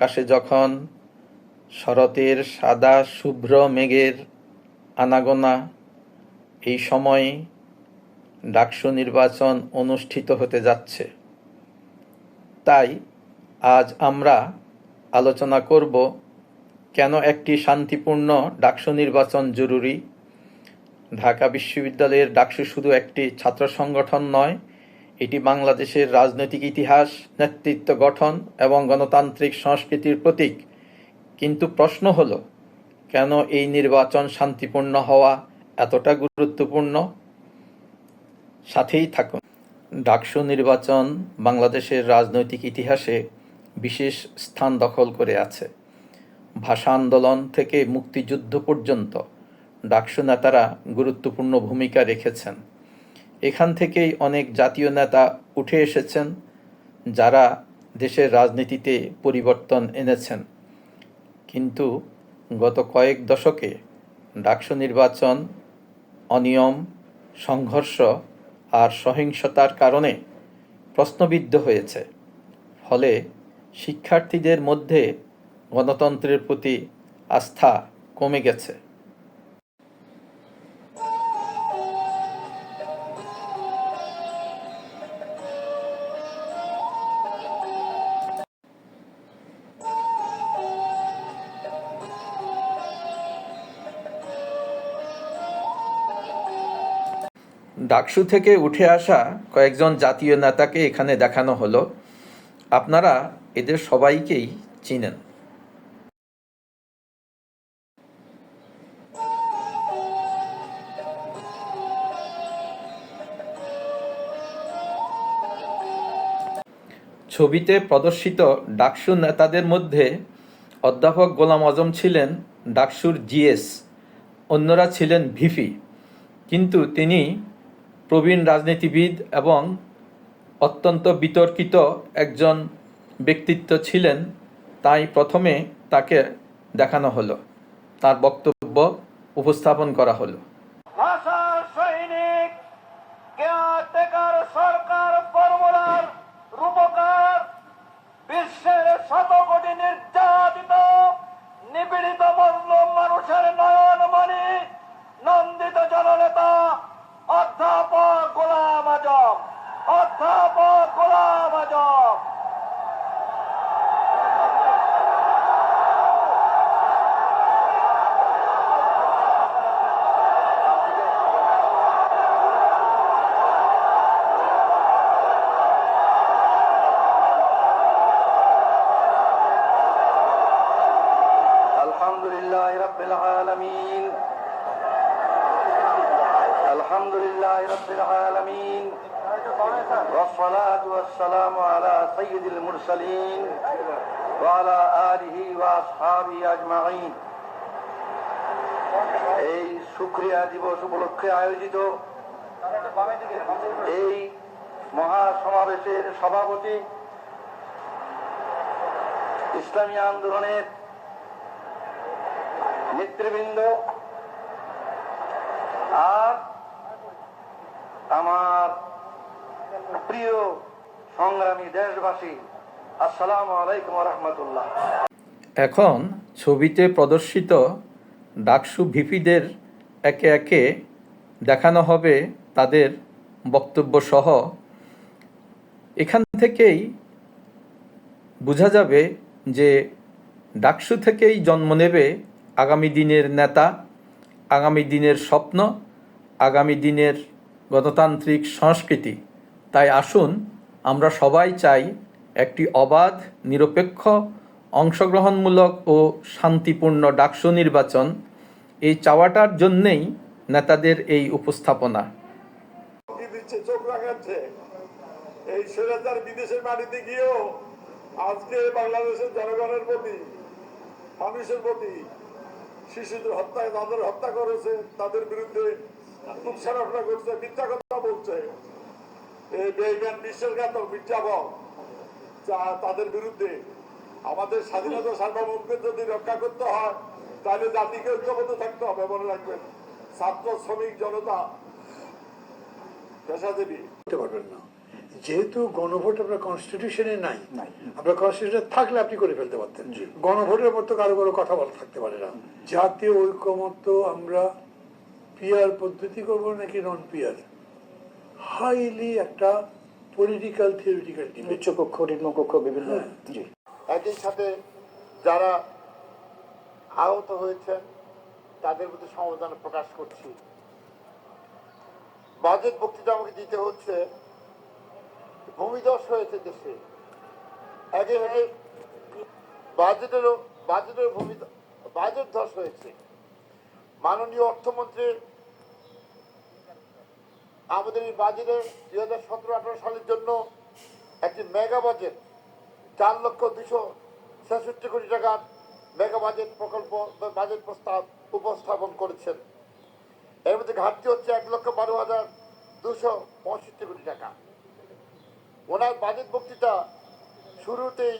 আকাশে যখন শরতের সাদা শুভ্র মেঘের আনাগোনা, এই সময়ে ডাকসু নির্বাচন অনুষ্ঠিত হতে যাচ্ছে। তাই আজ আমরা আলোচনা করব কেন একটি শান্তিপূর্ণ ডাকসু নির্বাচন জরুরি। ঢাকা বিশ্ববিদ্যালয়ের ডাকসু শুধু একটি ছাত্র সংগঠন নয় এটি বাংলাদেশের রাজনৈতিক ইতিহাস, নেতৃত্ব গঠন এবং গণতান্ত্রিক সংস্কৃতির প্রতীক। কিন্তু প্রশ্ন হলো, কেন এই নির্বাচন শান্তিপূর্ণ হওয়া এতটা গুরুত্বপূর্ণ? সাথেই থাকুন। ডাকসু নির্বাচন বাংলাদেশের রাজনৈতিক ইতিহাসে বিশেষ স্থান দখল করে আছে। ভাষা আন্দোলন থেকে মুক্তিযুদ্ধ পর্যন্ত ডাকসু নেতারা গুরুত্বপূর্ণ ভূমিকা রেখেছেন। এখান থেকেই অনেক জাতীয় নেতা উঠে এসেছেন, যারা দেশের রাজনীতিতে পরিবর্তন এনেছেন। কিন্তু গত কয়েক দশকে ডাকসু নির্বাচন, অনিয়ম, সংঘর্ষ আর সহিংসতার কারণে প্রশ্নবিদ্ধ হয়েছে। ফলে শিক্ষার্থীদের মধ্যে গণতন্ত্রের প্রতি আস্থা কমে গেছে। ডাকসু থেকে উঠে আসা কয়েকজন জাতীয় নেতাকে এখানে দেখানো হলো। আপনারা এদের সবাইকেই চিনেন। ছবিতে প্রদর্শিত ডাকসু নেতাদের মধ্যে অধ্যাপক গোলাম আজম ছিলেন ডাকসুর জিএস, অন্যরা ছিলেন ভিফি কিন্তু তিনি প্রবীণ রাজনীতিবিদ এবং অত্যন্ত বিতর্কিত একজন ব্যক্তিত্ব ছিলেন, তাই প্রথমে তাকে দেখানো হলো। তার বক্তব্য উপস্থাপন করা হলো। সরকার ফর্মুলার রূপকার, বিশ্বের নন্দিত জননেতা, অধ্যাপক رب العالمين الحمد لله رب العالمين والصلاة والسلام على سيد المرسلين وعلى آله وأصحابه أجمعين এই শুক্রিয়া দিবস উপলক্ষে আয়োজিত এই মহাসমাবেশের সভাপতি ইসলামী আন্দোলনের নেতৃবৃন্দ আর আমার প্রিয় সংগ্রামী দেশবাসী, আসসালামু আলাইকুম রহমতুল্লাহ এখন ছবিতে প্রদর্শিত ডাকসু ভিপিদের একে একে দেখানো হবে তাদের বক্তব্য সহ এখান থেকেই বোঝা যাবে যে ডাকসু থেকেই জন্ম নেবে আগামী দিনের নেতা, আগামী দিনের স্বপ্ন, আগামী দিনের গণতান্ত্রিক সংস্কৃতি। তাই আসুন, আমরা সবাই চাই একটি অবাধ, নিরপেক্ষ, অংশগ্রহণমূলক ও শান্তিপূর্ণ ডাকসু নির্বাচন। এই চাওয়াটার জন্যেই নেতাদের এই উপস্থাপনা। এই বিদেশের মাটিতে গিয়েও আজকে বাংলাদেশের জনগণের প্রতি, মানুষের প্রতি শিশুদের হত্যা তাদের হত্যা করেছে, তাদের বিরুদ্ধে করছে মিথ্যা কথা বলছে। তাদের বিরুদ্ধে আমাদের স্বাধীনতা সার্বভৌমকে যদি রক্ষা করতে হয়, তাহলে জাতিকে ঐক্যবদ্ধ থাকতে হবে, মনে রাখবেন। ছাত্র, শ্রমিক, জনতা, পেশাজীবী। পারবেন না। যেহেতু গণভোট আপনার কনস্টিটিউশনে নাই। আপনার কনস্টিটিউশনে থাকলে আপনি করে ফেলতে পারতেন। গণভোটের পর তো কারও কারও কথা বলা থাকতে পারে না। জাতীয় ঐক্যমত্য আমরা পিয়ার পদ্ধতি করব নাকি নন পিয়ার হাইলি একটা পলিটিক্যাল থিওরিটিক্যাল ডিবেট উচ্চ কক্ষ নিম্ন কক্ষ বিভিন্ন একই সাথে যারা আহত হয়েছেন তাদের প্রতি সমবেদনা প্রকাশ করছি। বাজেট বক্তৃতা আমাকে দিতে হচ্ছে ভূমিধস হয়েছে দেশে। একেবারে বাজেটেরও বাজেটের ভূমি বাজেট ধস হয়েছে। মাননীয় অর্থমন্ত্রী আমাদের এই বাজেটে দুই হাজার সতেরো আঠারো সালের জন্য একটি মেগা বাজেট, চার লক্ষ দুশো ছেষট্টি কোটি টাকার মেগা বাজেট প্রকল্প বাজেট প্রস্তাব উপস্থাপন করেছেন। এর মধ্যে ঘাটতি হচ্ছে এক লক্ষ বারো হাজার দুশো পঁয়ষট্টি কোটি টাকা। ওনার বাজেট বক্তৃতা শুরুতেই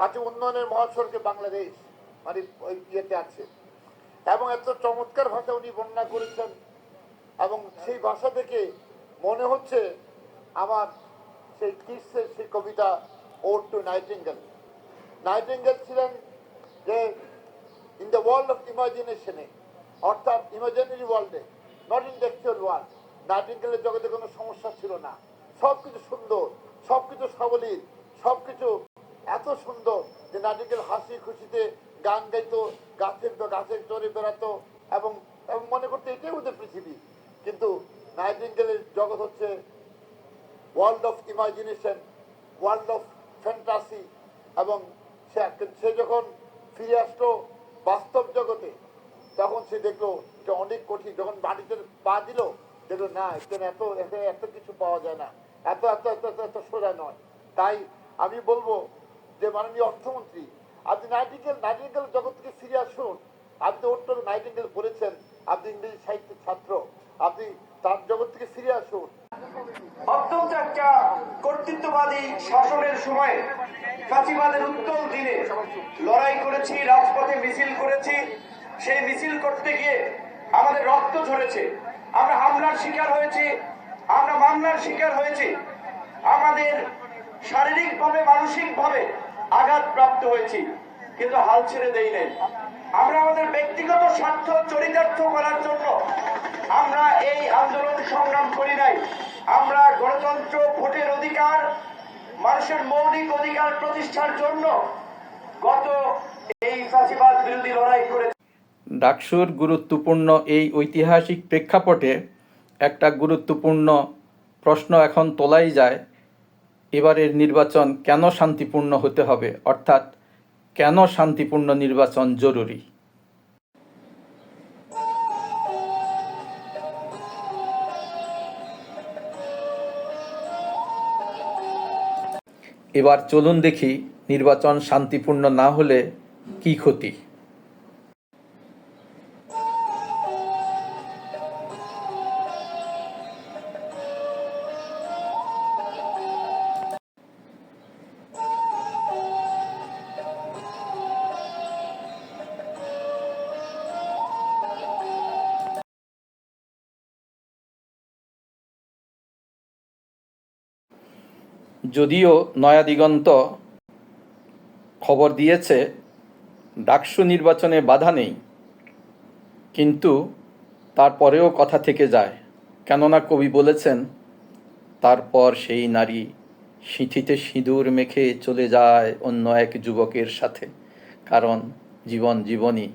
আছে উন্নয়নের মহাসড়কে বাংলাদেশ মানে ওই ইয়েতে আছে। এবং এত চমৎকার ভাষা উনি বর্ণনা করেছেন এবং সেই ভাষা থেকে মনে হচ্ছে আমার সেই কৃষ্ণের সেই কবিতা ওর টু নাইটিঙ্গেল নাইটিঙ্গেল ছিলেন যে ইন দ্য ওয়ার্ল্ড অফ ইমাজিনেশনে অর্থাৎ ইমাজিনারি ওয়ার্ল্ডে not in the actual world নাইটিঙ্গেলের জগতে কোনো সমস্যা ছিল না। সব কিছু সুন্দর। সব কিছু সাবলীল সব কিছু এত সুন্দর যে নাইটিঙ্গেল হাসি খুশিতে গান গাইতো, গাছের গাছের চড়ে বেড়াতো এবং মনে করতে এটাই ওদের পৃথিবী। কিন্তু নাইটিঙ্গেলের জগৎ হচ্ছে world of imagination world of fantasy এবং সে যখন ফিরে আসলো বাস্তব জগতে, তখন সে দেখল যে অনেক কঠিন। যখন মাটিতে পা দিল, দেখল না, এখানে এত এখানে এত কিছু পাওয়া যায় না। এত এত এত এত এত সোজা নয়। তাই আমি বলব যে মাননীয় অর্থমন্ত্রী, আপনি নাইটিঙ্গেল নাইটিঙ্গেল জগৎ থেকে ফিরে আসুন আপনি ওর নাইটিঙ্গেল বলেছেন, আপনি ইংরেজি সাহিত্যের ছাত্র। আপনি তার জগৎ থেকে ফিরে আসুন অত্যন্ত একটা কর্তৃত্ববাদী শাসনের সময় ফাঁসিবাদের উত্তল দিনে লড়াই করেছি, রাজপথে মিছিল করেছি। সেই মিছিল করতে গিয়ে আমাদের রক্ত ঝরেছে। আমরা হামলার শিকার হয়েছি। মামলার শিকার হয়েছি। আমাদের শারীরিকভাবে, মানসিকভাবে আঘাত প্রাপ্ত হয়েছি, কিন্তু হাল ছেড়ে দেই নাই। আমরা আমাদের ব্যক্তিগত স্বার্থ, চরিতার্থ করার জন্য আমরা এই আন্দোলন সংগ্রাম করি নাই। আমরা গণতন্ত্র, ভোটের অধিকার, মানুষের মৌলিক অধিকার প্রতিষ্ঠার জন্য গত এই ফাঁসিবাদ বিরোধী লড়াই করে ডাকসুর গুরুত্বপূর্ণ এই ঐতিহাসিক প্রেক্ষাপটে একটা গুরুত্বপূর্ণ প্রশ্ন এখন তোলাই যায়, এবারের নির্বাচন কেন শান্তিপূর্ণ হতে হবে? অর্থাৎ, কেন শান্তিপূর্ণ নির্বাচন জরুরি? এবার চলুন দেখি নির্বাচন শান্তিপূর্ণ না হলে কি ক্ষতি। যদিও নয়া দিগন্ত খবর দিয়েছে, ডাকসু নির্বাচনে বাধা নেই। কিন্তু তারপরেও কথা থেকে যায়। কেননা কবি বলেছেন, তারপর সেই নারী সিঁথিতে সিঁদুর মেখে চলে যায় অন্য এক যুবকের সাথে। কারণ জীবন জীবনই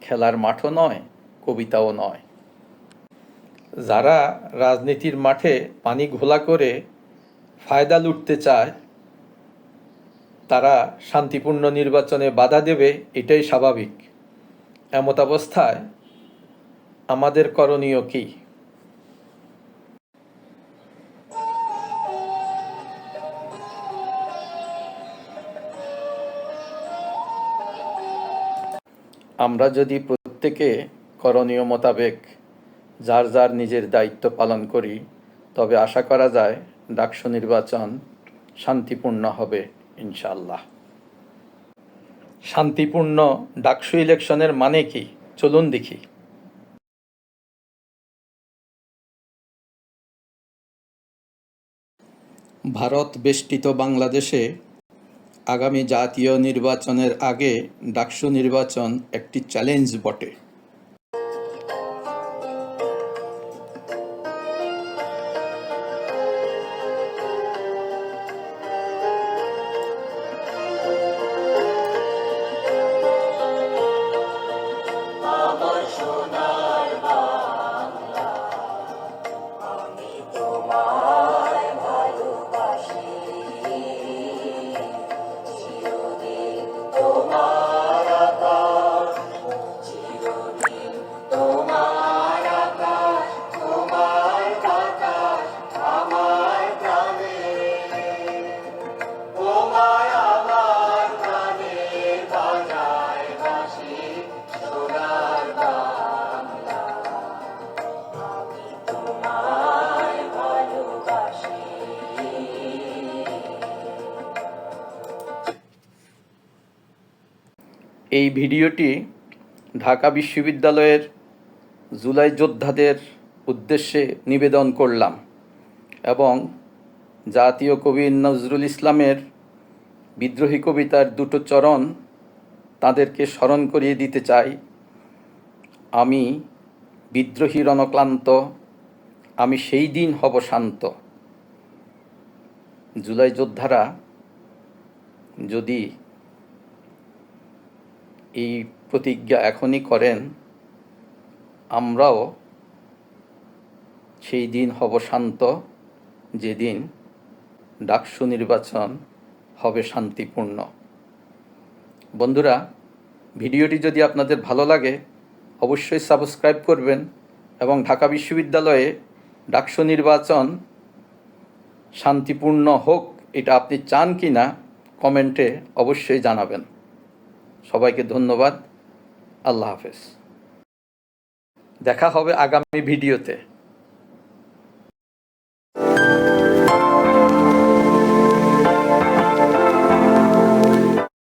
খেলার মাঠও নয়, কবিতাও নয়। যারা রাজনীতির মাঠে পানি ঘোলা করে ফায়দা লুটতে চায়, তারা শান্তিপূর্ণ নির্বাচনে বাধা দেবে, এটাই স্বাভাবিক। এমতাবস্থায় আমাদের করণীয় কি? আমরা যদি প্রত্যেকে করণীয় মোতাবেক যার যার নিজের দায়িত্ব পালন করি, তবে আশা করা যায় ডাকসু নির্বাচন শান্তিপূর্ণ হবে ইনশাল্লাহ শান্তিপূর্ণ ডাকসু ইলেকশনের মানে কি? চলুন দেখি। ভারত বেষ্টিত বাংলাদেশে আগামী জাতীয় নির্বাচনের আগে ডাকসু নির্বাচন একটি চ্যালেঞ্জ বটে। এই ভিডিওটি ঢাকা বিশ্ববিদ্যালয়ের জুলাই যোদ্ধাদের উদ্দেশ্যে নিবেদন করলাম এবং জাতীয় কবি নজরুল ইসলামের বিদ্রোহী কবিতার দুটো চরণ তাদেরকে স্মরণ করিয়ে দিতে চাই। আমি বিদ্রোহী রণক্লান্ত, আমি সেই দিন হব শান্ত। জুলাই যোদ্ধারা যদি এই প্রতিজ্ঞা এখনই করেন, আমরাও সেই দিন হব শান্ত, যেদিন ডাকসু নির্বাচন হবে শান্তিপূর্ণ। বন্ধুরা, ভিডিওটি যদি আপনাদের ভালো লাগে, অবশ্যই সাবস্ক্রাইব করবেন এবং ঢাকা বিশ্ববিদ্যালয়ে ডাকসু নির্বাচন শান্তিপূর্ণ হোক, এটা আপনি চান কি না কমেন্টে অবশ্যই জানাবেন। সবাইকে ধন্যবাদ। আল্লাহ হাফেজ। দেখা হবে আগামী ভিডিওতে।